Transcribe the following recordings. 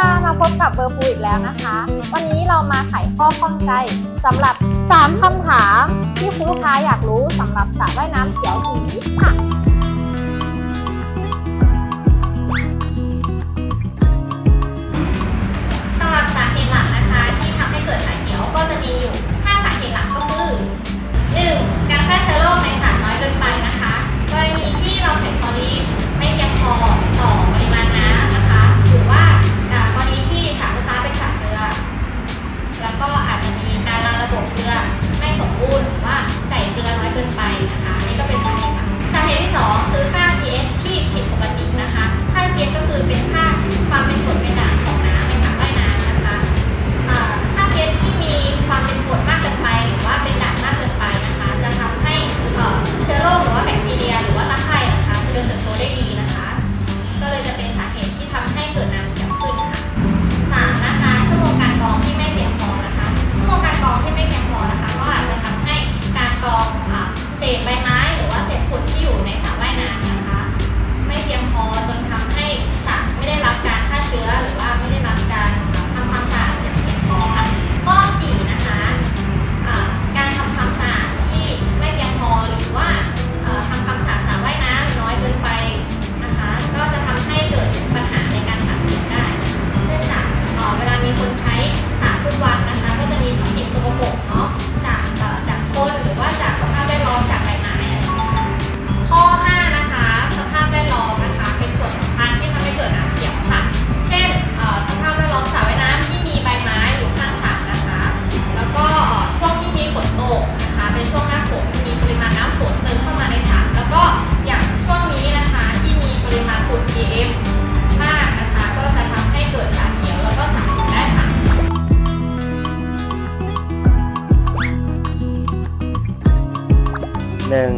มาพบกับเบอร์ฟูอีกแล้วนะคะ วันนี้เรามาไขข้อข้องใจสำหรับ 3 คำถามที่คุณลูกค้าอยากรู้สำหรับสระว่ายน้ำเขียวผีค่ะ สำหรับสาเหตุหลักนะคะ ที่ทำให้เกิดสายเขียวก็จะมีอยู่ 5 สาเหตุหลักก็คือ 1. การแพร่เชื้อโรคในสารน้อยเกินไป หนึ่ง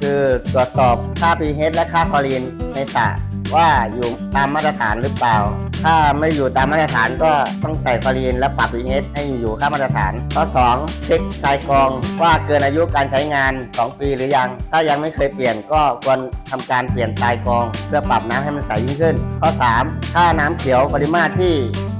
คือตรวจสอบค่า pH และค่าคลอรีนในสระว่าอยู่ตามมาตรฐานหรือเปล่า ถ้าไม่อยู่ตามมาตรฐานก็ต้องใส่คลอรีนและปรับ pH ให้อยู่ค่ามาตรฐาน ข้อ 2 เช็คทรายกรองว่าเกินอายุการใช้งาน 2 ปีหรือยัง ถ้ายังไม่เคยเปลี่ยนก็ควรทำการเปลี่ยนทรายกรอง เพื่อปรับน้ำให้มันใสยิ่งขึ้น ข้อ 3 ถ้าน้ำเขียวปริมาตรที่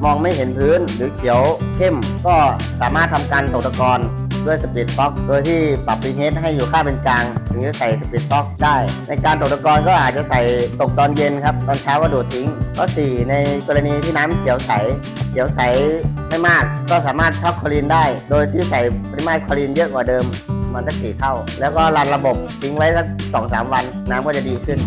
มองไม่เห็นพื้นหรือเขียวเข้มก็สามารถทำการตกตะกอน ด้วยสปีดฟ็อกโดยที่ปรับ pH ให้อยู่ค่าเป็นกลางถึงจะใส่สปีดฟ็อกได้ ในการตกตะกอนก็อาจจะใส่ตกตอนเย็นครับ ตอนเช้าก็ดูดทิ้งข้อ4ในกรณีที่น้ำเขียวใสเขียวใสไม่มากก็สามารถช็อกคลอรีนได้ โดยที่ใส่ปริมาตรคลอรีนเยอะกว่าเดิมมันสักสี่เท่า แล้วก็รันระบบทิ้งไว้สักสองสามวันน้ำก็จะดีขึ้น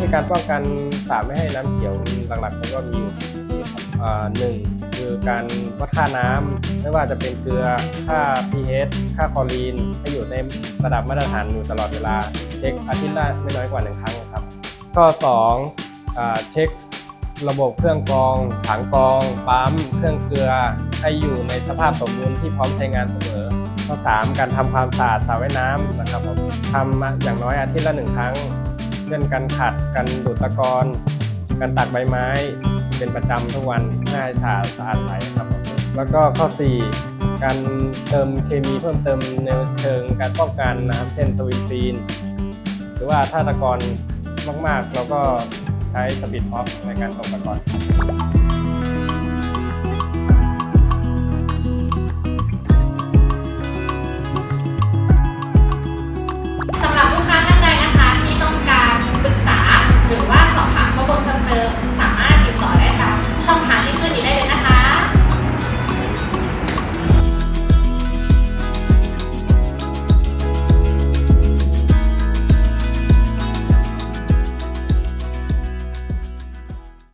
ธีการป้องกันสรไม่ให้น้ำเขียวหลักๆมันก็มีอยู่สี่วิธีครับอ่าหนึ่งคือการวัดค่าน้ำไม่ว่าจะเป็นเกลือค่า pH ค่าคลอรีนให้อยู่ในระดับมาตรฐานอยู่ตลอดเวลา เช็คอาทิตย์ละไม่น้อยกว่าหนึ่งครั้งครับ ข้อสองอ่าเช็คระบบเครื่องกรอง ถังกรองปั๊มเครื่องเกลือให้อยู่ในสภาพสมบูรณ์ที่พร้อมใช้งานเสมอข้อสามการทำความสะอาดสระว่ายน้ำนะครับผมทำอย่างน้อยอาทิตย์ละหนึ่งครั้ง เช่นการขัดการดูดตะกอนการตักใบไม้ เป็นประจำทุกวันเพื่อให้สะอาดสะอาดใสครับ แล้วก็ข้อ 4 การเติมเคมีเพิ่มเติมในเชิงการป้องกันนะครับเช่นสวิตซีน หรือว่าถ้าตะกอนมากๆ เราก็ใช้สปีดพ็อฟในการตกตะกอนครับ